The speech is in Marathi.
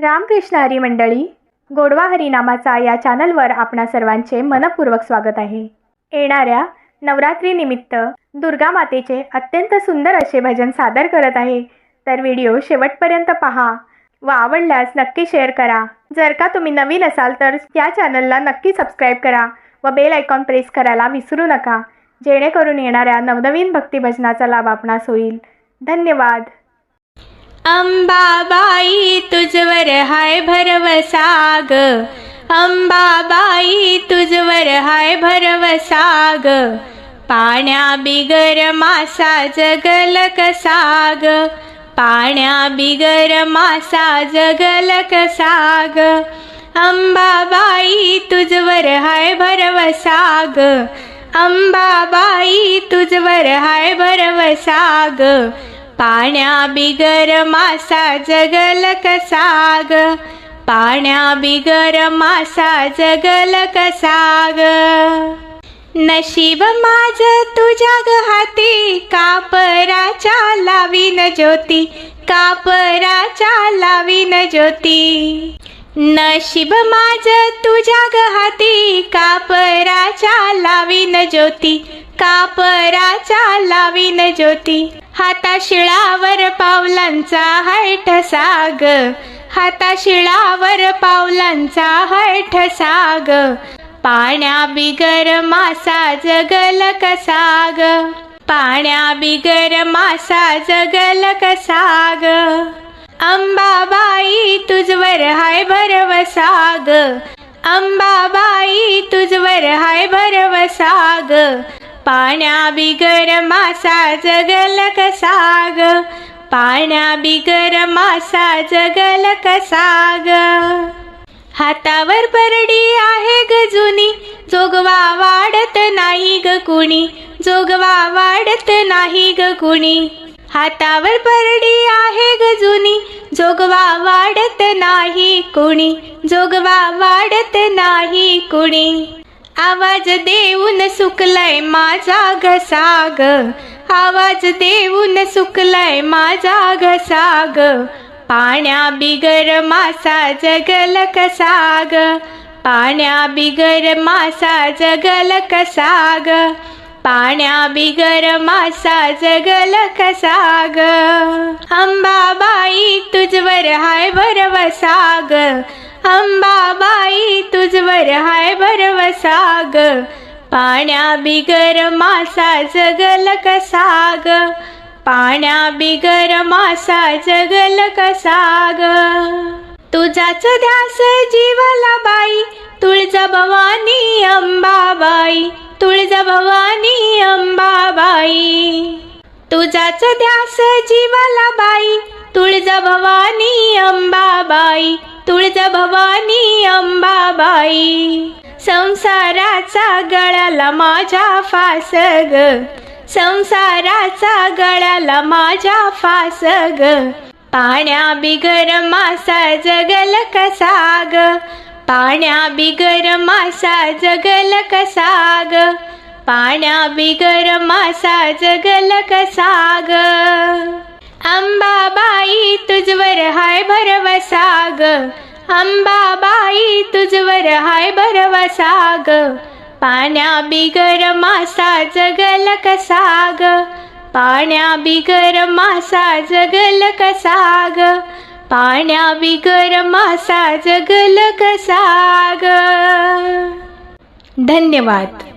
रामकृष्ण हरी मंडळी गोडवा हरिनामाचा या चॅनलवर आपणा सर्वांचे मनपूर्वक स्वागत आहे. येणाऱ्या नवरात्रीनिमित्त दुर्गा मातेचे अत्यंत सुंदर असे भजन सादर करत आहे. तर व्हिडिओ शेवटपर्यंत पहा. व आवडल्यास नक्की शेअर करा. जर का तुम्ही नवीन असाल तर या चॅनलला नक्की सबस्क्राईब करा व बेल आयकॉन प्रेस करायला विसरू नका. जेणेकरून येणाऱ्या नवनवीन भक्तिभजनाचा लाभ आपणास होईल. धन्यवाद! अंबाबाई तुझवर हाय भरवसाग अंबाबाई तुझवर हाय भरवसाग पाण्या बिगर मासा जगल कसाग पाण्या बिगर मासा जगल कसाग अंबाबाई तुझवर हाय भरवसाग अंबाबाई तुझवर हाय भरवसाग पाण्या बिगर मासा जगल कसाग. पाण्या बिगर मासा जगल कसाग. नशीब माझ तुझ्या ग हाती कापराच्या लावीन ज्योती कापराच्या लावीन ज्योती. नशीब माझ तुझ्या ग हाती कापराच्या लावीन ज्योती कापराच्या लावीन ज्योती. हाता शिळावर पावलांचा हैठ साग. हाता शिळावर पावलांचा हैठ साग. पाण्या बिगर मासा जगल कसाग. पाण्या बिगर मासा जगल कसाग. अंबाबाई तुझवर हाय भरवसाग अंबाबाई तुझवर हाय भरवसाग पाण्या बिगर मासा जगल कसाग. पाण्या बिगर मासा जगल कसाग. हातावर परडी आहे गजुनी जोगवा वाढत नाही ग कुणी. जोगवा वाढत नाही ग कुणी. हातावर परडी आहे गजुनी जोगवा वाढत नाही कुणी. जोगवा वाढत नाही कुणी. आवाज देऊन सुकलाय माझा घसाग आवाज देऊन सुकलाय माझा घसाग पाण्या बिगर मासा जगल कसाग. पाण्या बिगर मासा जगल कसाग. पाण्या बिगर मासा जगल कसाग. अंबाबाई तुझवर हाय भरवसाग अंबाबाई तुझवर हाय भरवसाग पाण्या बिगर मासा जगल कसाग पाण्या बिगर मासा जगल कसाग तुझाच ध्यास जीवला बाई तुळजा भवानी अंबाबाई तुळजा भवानी अंबाबाई. तुझाच ध्यास जीवाला बाई तुळजा भवानी अंबाबाई तुळजा भवानी अंबाबाई संसाराचा गळाला माझ्या फास ग संसाराचा गळाला माझ्या फास ग पाण्या बिगर मासा जगल कसाग. पाण्या बिगर मासा जगल कसाग. पाण्या बिगर मासा जगल कसाग. अंबाबाई तुझवर हाय भरवसाग अंबाबाई तुझवर हाय भरवसाग पाण्या बिगर मासा जगल कसाग पाण्या बिगर मासा जगल कसाग पाण्या बिगर मासा जगल कसाग धन्यवाद.